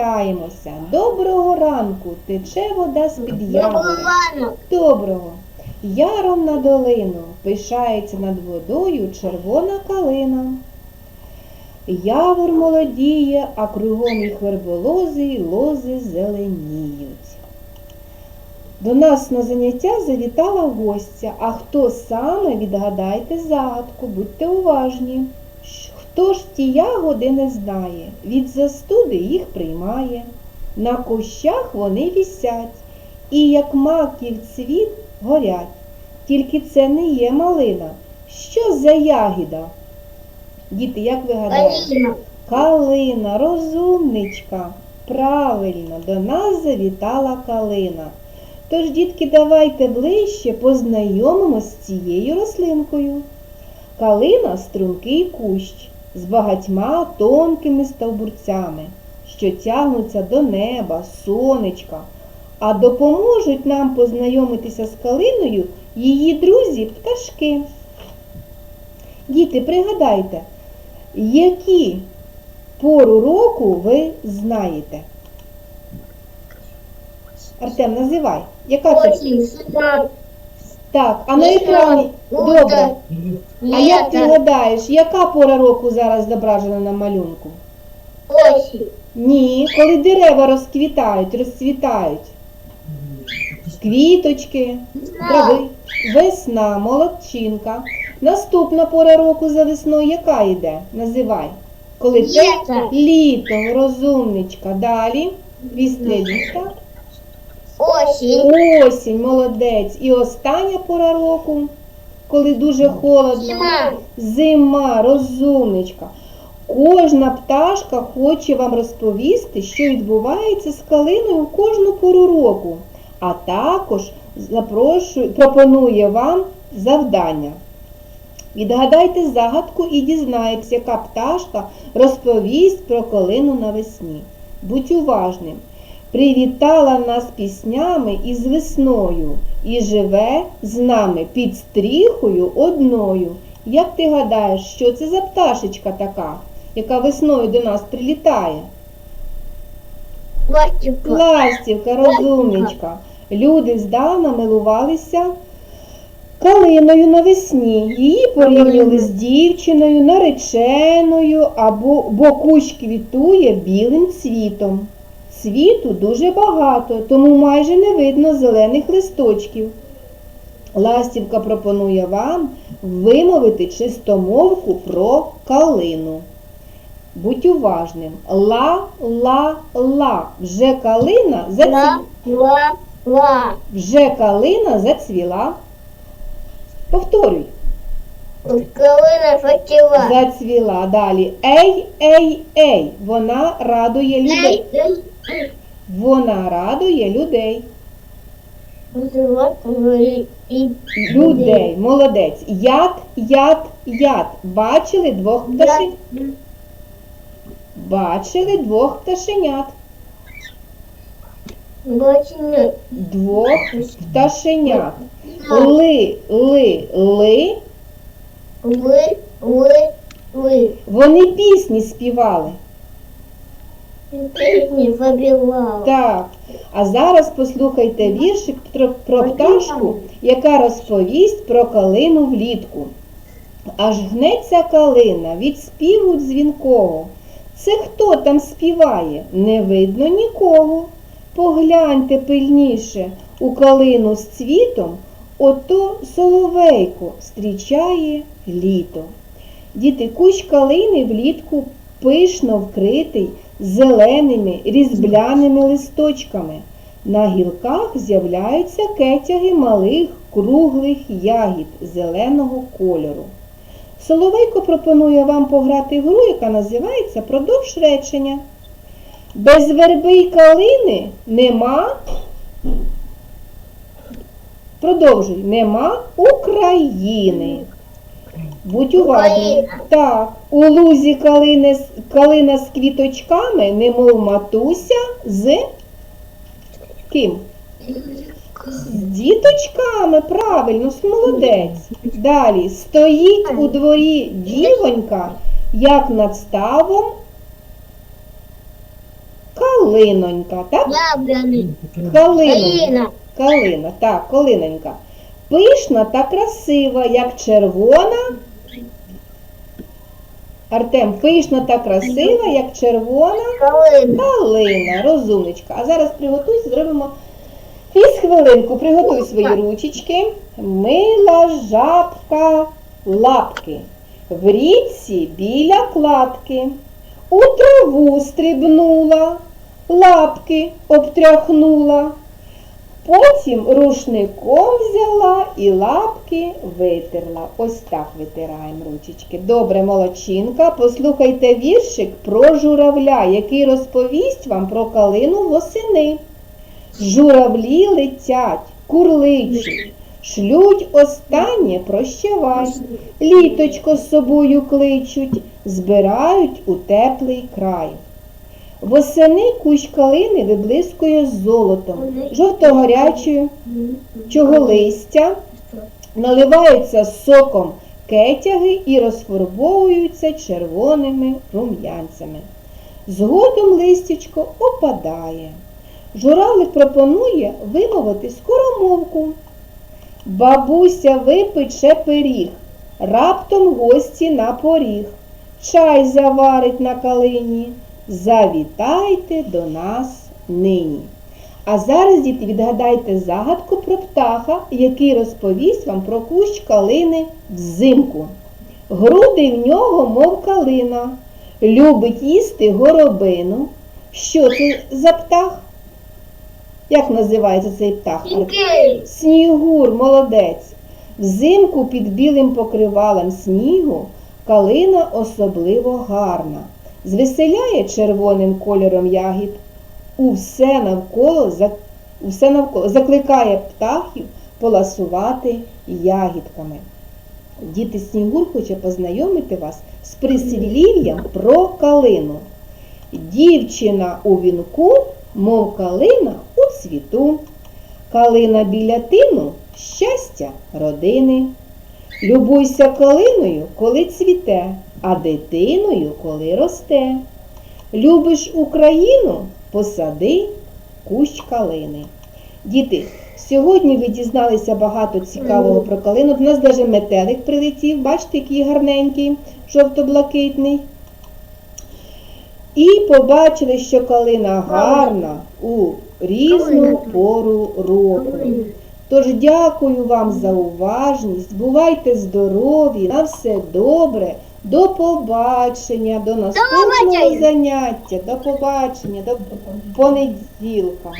привітаємося. Доброго ранку, тече вода з-під явора. Доброго Доброго. Яром на долину пишається над водою червона калина. Явор молодіє, а кругом їх верболози й лози зеленіють. До нас на заняття завітала гостя. А хто саме відгадайте загадку, будьте уважні. Щ- Хто ж ті ягоди не знає, від застуди їх приймає. На кущах вони вісять, і як маків цвіт горять. Тільки це не є малина. Що за ягіда? Діти, як ви гадаєте? Калина. Калина, розумничка. Правильно, до нас завітала калина. Тож, дітки, давайте ближче познайомимось з цією рослинкою. Калина стрункий кущ з багатьма тонкими стовбурцями, що тягнуться до неба, сонечка, а допоможуть нам познайомитися з калиною її друзі пташки. Діти, пригадайте, які пору року ви знаєте? Артем, називай. Яка це? Так, а на Літо, екрані. Добре. А як ти лето, гадаєш, яка пора року зараз зображена на малюнку? Ні, коли дерева розквітають, розцвітають. Квіточки, трави, весна, молодчинка. Наступна пора року за весною яка йде? Називай. Коли те- Літо. Літо, розумничка. Далі. Після літа. Осень, Осінь, молодець. І остання пора року, коли дуже холодно. зима, Зима, розумничка. Кожна пташка хоче вам розповісти, що відбувається з калиною в кожну пору року, а також запрошує, пропонує вам завдання. Відгадайте загадку і дізнаєтесь, яка пташка розповість про калину навесні. Будь уважним. Привітала нас піснями із весною і живе з нами під стріхою одною. Як ти гадаєш, що це за пташечка така, яка весною до нас прилітає? пластика, Ластівка, розумничка. Люди здавна милувалися калиною навесні. Її порівнювали з дівчиною, нареченою, або бо кущ квітує білим цвітом. Цвіту дуже багато, тому майже не видно зелених листочків. Ластівка пропонує вам вимовити чистомовку про калину. Будь уважним. Ла, ла, ла. Вже калина заці... ла, ла, Вже калина зацвіла. Повторюй. калина факела, Зацвіла. Далі. Ей, ей, ей. Вона радує людей. ей, ей, Вона радує людей. вот вы и Людей. Молодець. Яд, яд, яд. Бачили двох пташенят? Бачили двох пташенят. Очень Двох пташенят. Ли, ли, ли. вы, вы, вы. Вони пісні співали. Песни побивал. Так. А зараз послухайте віршик про, про пташку, яка розповість про калину влітку. Аж гнеться калина від співу дзвінкого. Це хто там співає? Не видно нікого. Погляньте пильніше у калину з цвітом, ото соловейко зустрічає літо. Діти, кущ калини влітку пишно вкритий зеленими різбляними листочками. На гілках з'являються кетяги малих круглих ягід зеленого кольору. Соловейко пропонує вам пограти гру, яка називається Продовж речення. Без верби й калини нема. Продовжуй, нема України. Будь уважний. Так, у лузі калини, калина з квіточками, немов матуся з ким? З діточками, правильно, с- молодець. Далі стоїть у дворі дівонька, як над ставом Калинонька, так? Калина. Калина, так, калинонька. Пишна та красива, як червона. Артем, пишна та красива, як червона Калина. розумничка. А зараз приготуйся, зробимо фізхвилинку. Приготуй свої ручечки. Мила жабка лапки. В річці біля кладки. У траву стрибнула, лапки обтряхнула. Потім рушником взяла і лапки витерла. Ось так витираємо ручечки. Добре, молодчинка. Послухайте віршик про журавля, який розповість вам про калину восени. Журавлі летять, курличуть, шлють останнє прощавай. Літочко з собою кличуть, збирають у теплий край. Восени кущ калини виблискує золотом, жовто-гарячою, чого листя наливаються соком кетяги і розфарбовуються червоними рум'янцями. Згодом листячко опадає. Журавлик пропонує вимовити скоромовку. Бабуся випече пиріг, раптом гості на поріг. Чай заварить на калині. Завітайте до нас нині. А зараз, діти, відгадайте загадку про птаха, який розповість вам про кущ калини взимку. Груди в нього, мов калина, любить їсти горобину. Що це за птах? Як називається цей птах? Снігур, молодець. Взимку під білим покривалом снігу калина особливо гарна. Звеселяє червоним кольором ягід. У все навколо, за- у все навколо закликає птахів поласувати ягідками. Діти Снігур хоче познайомити вас з прислів'ям про калину. Дівчина у вінку, мов калина у цвіту. Калина біля тину щастя родини. Любуйся калиною, коли цвіте, а дитиною, коли росте. Любиш Україну, посади кущ калини. Діти, сьогодні ви дізналися багато цікавого про калину. До нас навіть метелик прилетів, бачите, який гарненький, жовто-блакитний. І побачили, що калина гарна у різну пору року. Тож дякую вам за уважність. Бувайте здорові, на все добре. До побачення, до наступного заняття, до побачення, до понеділка.